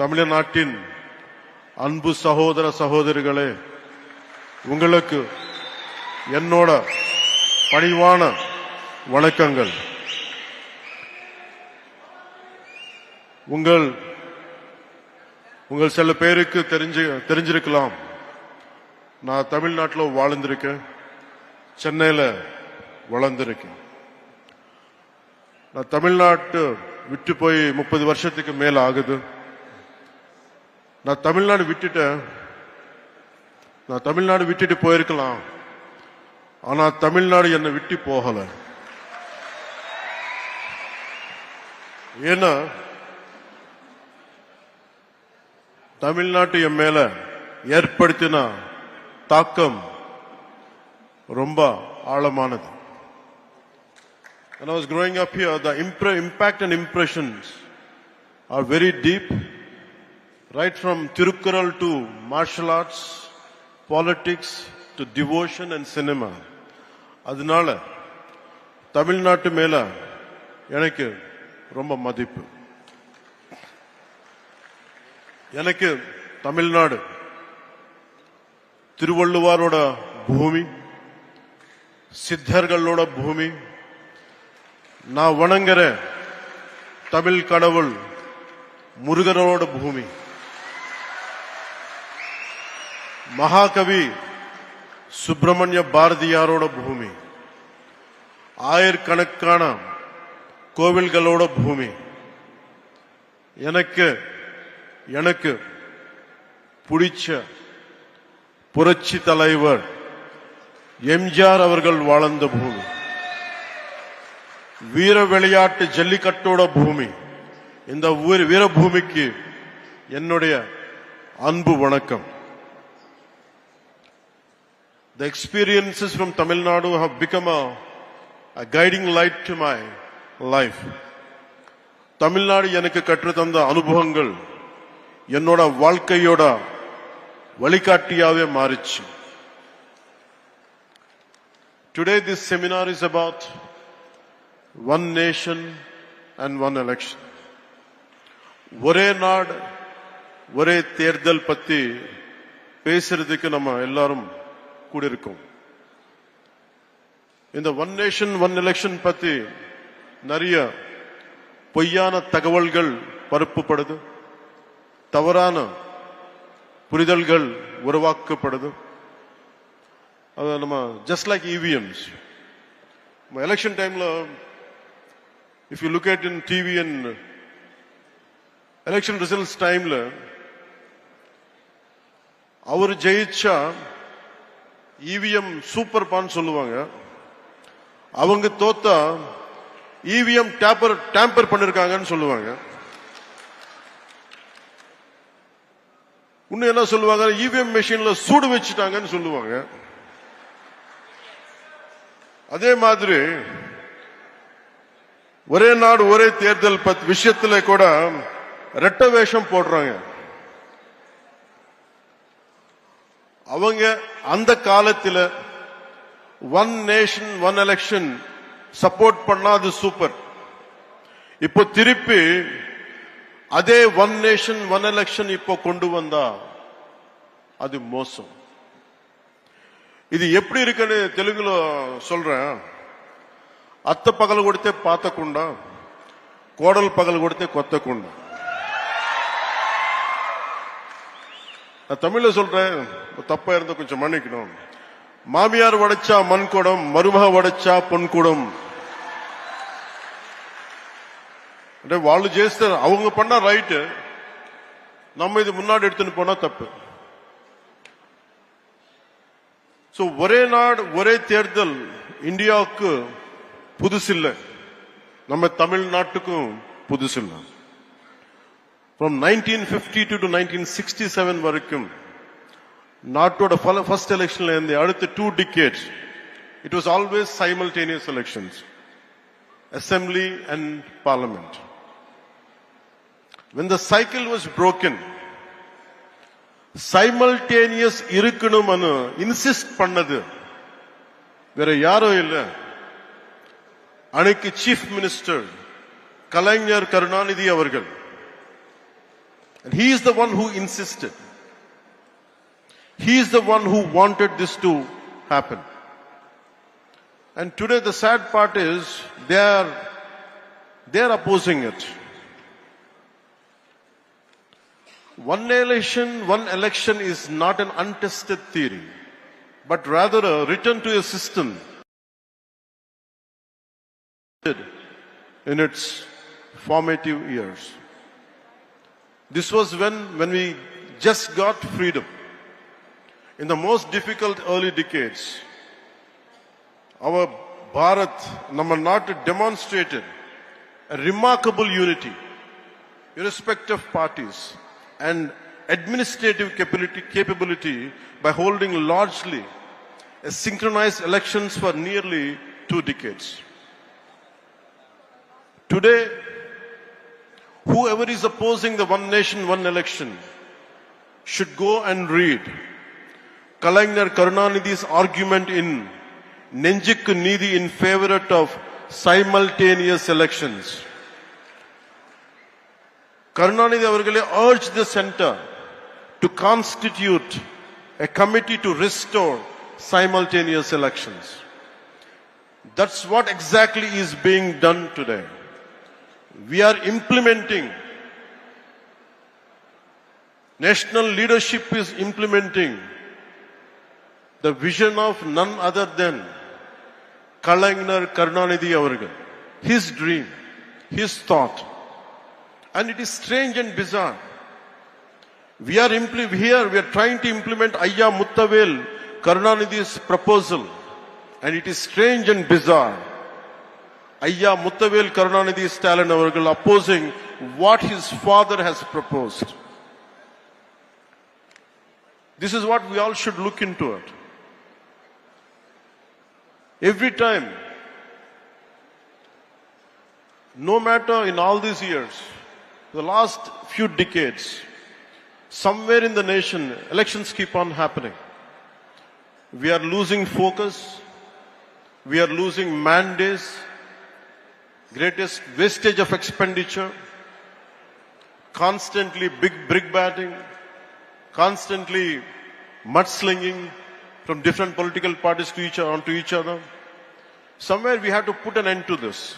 தமிழ்நாட்டின் அன்பு சகோதர சகோதரிகளே உங்களுக்கு என்னோட பணிவான வணக்கங்கள். உங்கள் உங்கள் சில பேருக்கு தெரிஞ்சு தெரிஞ்சிருக்கலாம். நான் தமிழ்நாட்டில் வாழ்ந்திருக்கேன் சென்னையில் வளர்ந்திருக்கேன். நான் தமிழ்நாட்டு விட்டு போய் முப்பது வருஷத்துக்கு மேலே ஆகுது. நான் தமிழ்நாடு விட்டுட்டேன். நான் தமிழ்நாடு விட்டுட்டு போயிருக்கலாம். ஆனா தமிழ்நாடு என்னை விட்டு போகல. ஏன்னா தமிழ்நாட்டு என் மேல ஏற்படுத்தின தாக்கம் ரொம்ப ஆழமானது. When I was growing up here, the impact and impressions are very deep, right from Tirukural to martial arts, politics to devotion and cinema. அதனால தமிழ்நாட்டு மேல எனக்கு ரொம்ப மதிப்பு எனக்கு தமிழ்நாடு திருவள்ளுவாரோட பூமி சித்தர்களோட பூமி நான் வணங்குற தமிழ் கடவுள் முருகரோட பூமி மகாகவி சுப்பிரமணிய பாரதியாரோட பூமி. ஆயிரக்கணக்கான கோவில்களோட பூமி. எனக்கு எனக்கு பிடிச்ச புரட்சி தலைவர் எம்ஜிஆர் அவர்கள் வாழ்ந்த பூமி. வீர விளையாட்டு ஜல்லிக்கட்டோட பூமி. இந்த வீர- வீரபூமிக்கு என்னுடைய அன்பு வணக்கம். The experiences from Tamil Nadu have become a, a guiding light to my life. Tamil Nadu எனக்கு கற்றுத்தந்த அனுபவங்கள் என்னோட வாழ்க்கையோட வழிகாட்டியாவே மாறிச்சு Today this seminar is about one nation and one election. ஒரே நாடு ஒரே தேர்தல் பத்தி பேசுறதுக்கு நம்ம எல்லாரும் கூடியிருக்கோம். இந்த ஒன் நேஷன் ஒன் எலெக்ஷன் பத்தி நிறைய பொய்யான தகவல்கள் பரப்புப்படுது. தவறான புரிதல்கள் உருவாக்கப்படுது. அது நம்ம ஜஸ்ட் லைக் இவிஎம்ஸ் எலெக்ஷன் டைம்ல if you look at in TV and election results டைம்ல அவர் ஜெயிச்சா இவிஎம் சூப்பர் பான் சொல்லுவாங்க. அவங்க தோத்தா இவிஎம் டேப்பர் டேம்பர் பண்ணிருக்காங்கன்னு சொல்லுவாங்க. இன்னும் என்ன சொல்லுவாங்க? இவிஎம் மெஷின்ல சூடு வச்சுட்டாங்கன்னு சொல்லுவாங்க. அதே மாதிரி ஒரே நாடு ஒரே தேர்தல் பத் விஷயத்துல கூட ரெட்ட வேஷம் போடுறாங்க. அவங்க அந்த காலத்துல one nation one election support பண்ணா அது சூப்பர் இப்போ திருப்பி அதே ஒன் நேஷன் ஒன் எலெக்ஷன் இப்போ கொண்டு வந்தா அது மோசம் இது எப்படி இருக்குன்னு தெலுங்குல சொல்றேன் అత్త పగలు కొడితే పాతకుండా కోడలు పగలు కొడితే కొత్తకుండా நான் தமிழ்ல சொல்றேன் தப்பா இருந்தா கொஞ்சம் மன்னிக்கணும் மாமியார் உடைச்சா மண் குடம் மருமக உடைச்சா பொன் குடம் అంటే వాళ్ళు చేస్తే அவங்க பண்ணா ரைட்டு நம்ம இது முன்னாடி எடுத்துன்னு போனா தப்பு சோ ஒரே நாடு ஒரே தேர்தல் இந்தியாவுக்கு புதுசில்லை நம்ம தமிழ்நாட்டுக்கும் புதுசில்லை From nineteen fifty two to nineteen sixty seven வரைக்கும் நாட்டோட ஃபர்ஸ்ட் எலெக்ஷன்ல இருந்து அடுத்த two decades it was always simultaneous elections assembly and parliament when the cycle was broken simultaneous இருக்கணும்னு இன்சிஸ்ட் பண்ணது வேற யாரும் இல்ல. அன்னைக்கு சீஃப் மினிஸ்டர் கலைஞர் கருணாநிதி அவர்கள். And he is the one who insisted. He is the one who wanted this to happen. And today the sad part is they are, they are opposing it. One election, one election is not an untested theory, but rather a return to a system in its formative years. This was when, when we just got freedom. In the most difficult early decades, our Bharat, Namanat demonstrated a remarkable unity, irrespective of parties, and administrative capability, capability by holding largely synchronized elections for nearly two decades. Today, Whoever is opposing the one nation, one election should go and read Kalainar Karunanidhi's argument in Nenjik Nidhi in favor of simultaneous elections. Karunanidhi Avargale urged the center to constitute a committee to restore simultaneous elections. That's what exactly is being done today. We are implementing, national leadership is implementing the vision of none other than Kalainar Karunanidhi Avargal. His dream, his thought. And it is strange and bizarre. We are impl- here, we are trying to implement Ayya Muttavel Karunanidhi's proposal. And it is strange and bizarre. ஐயா முத்தவேல் கருணாநிதி ஸ்டாலின் அவர்கள் opposing what his father has proposed. This is what we all should look into it. Every time, no matter in all these years, the last few decades, somewhere in the nation, elections keep on happening. We are losing focus, we are losing mandates, greatest wastage of expenditure, constantly big brick batting, constantly mudslinging from different political parties to each onto each other. Somewhere we have to put an end to this.